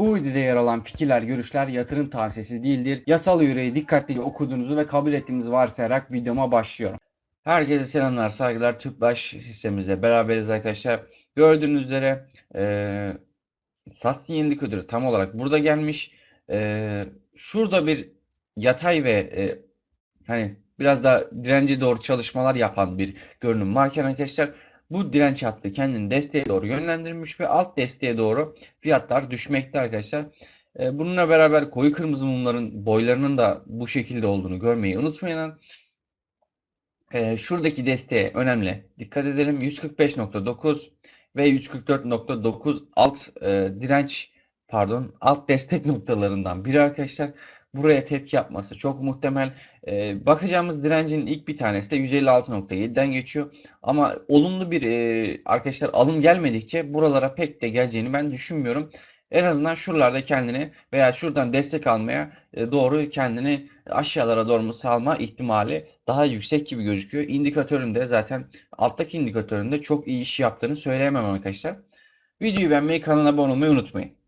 Bu videoda yer alan fikirler, görüşler yatırım tavsiyesi değildir. Yasal yüreği dikkatlice okuduğunuzu ve kabul ettiğinizi varsayarak videoma başlıyorum. Herkese selamlar, saygılar. Tüpraş hissemizle beraberiz arkadaşlar. Gördüğünüz üzere eee SAS sinyal indikatörü tam olarak burada gelmiş. Eee, şurada bir yatay ve e, hani biraz da dirence doğru çalışmalar yapan bir görünüm varken arkadaşlar bu direnç hattı kendini desteğe doğru yönlendirmiş ve alt desteğe doğru fiyatlar düşmekte arkadaşlar. E, bununla beraber koyu kırmızı mumların boylarının da bu şekilde olduğunu görmeyi unutmayın. E, şuradaki desteğe önemli. Dikkat edelim 145.9 ve 144.9 alt e, direnç pardon alt destek noktalarından biri arkadaşlar. Buraya tepki yapması çok muhtemel. E, bakacağımız direncin ilk bir tanesi de 156.7'den geçiyor. Ama olumlu bir e, arkadaşlar alım gelmedikçe buralara pek de geleceğini ben düşünmüyorum. En azından şuralarda kendini veya şuradan destek almaya e, doğru kendini aşağılara doğru mu salma ihtimali daha yüksek gibi gözüküyor. İndikatöründe zaten alttaki indikatöründe çok iyi iş yaptığını söyleyemem arkadaşlar. Videoyu beğenmeyi, kanala abone olmayı unutmayın.